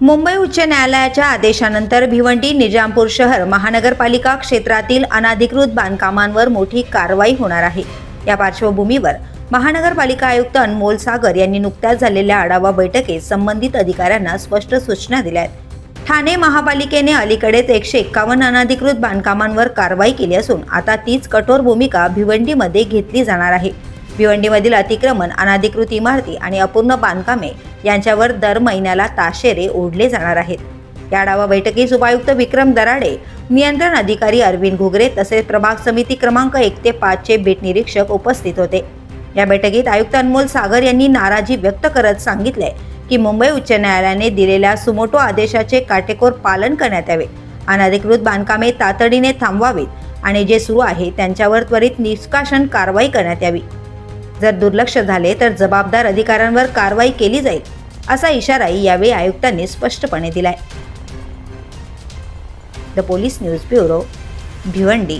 मुंबई उच्च न्यायालयाच्या आदेशानंतर भिवंडी निजामपूर शहर महानगरपालिका क्षेत्रातील अनाधिकृत बांधकामांवर मोठी कारवाई होणार आहे. या पार्श्वभूमीवर महानगरपालिका आयुक्त अनमोल सागर यांनी नुकत्याच झालेल्या आढावा बैठकीत संबंधित अधिकाऱ्यांना स्पष्ट सूचना दिल्या आहेत. ठाणे महापालिकेने अलीकडेच एकशे एक्कावन्न अनाधिकृत बांधकामांवर कारवाई केली असून आता तीच कठोर भूमिका भिवंडीमध्ये घेतली जाणार आहे. भिवंडीमधील अतिक्रमण अनाधिकृत इमारती आणि अपूर्ण बांधकामे यांच्यावर दर महिन्याला ताशेरे ओढले जाणार आहेत. या आढावा बैठकीस उपायुक्त विक्रम दराडे नियंत्रण अधिकारी अरविंद घुगरे तसेच प्रभाग समिती क्रमांक एक ते पाचचे बेट निरीक्षक उपस्थित होते. या बैठकीत आयुक्त अनमोल सागर यांनी नाराजी व्यक्त करत सांगितले की मुंबई उच्च न्यायालयाने दिलेल्या सुमोटो आदेशाचे काटेकोर पालन करण्यात यावे. अनधिकृत बांधकामे तातडीने थांबवावीत आणि जे सुरू आहे त्यांच्यावर त्वरित निष्कासन कारवाई करण्यात यावी. जर दुर्लक्ष झाले तर जबाबदार अधिकाऱ्यांवर कारवाई केली जाईल असा इशाराही यावेळी आयुक्तांनी स्पष्टपणे दिलाय. The police news bureau Bhiwandi.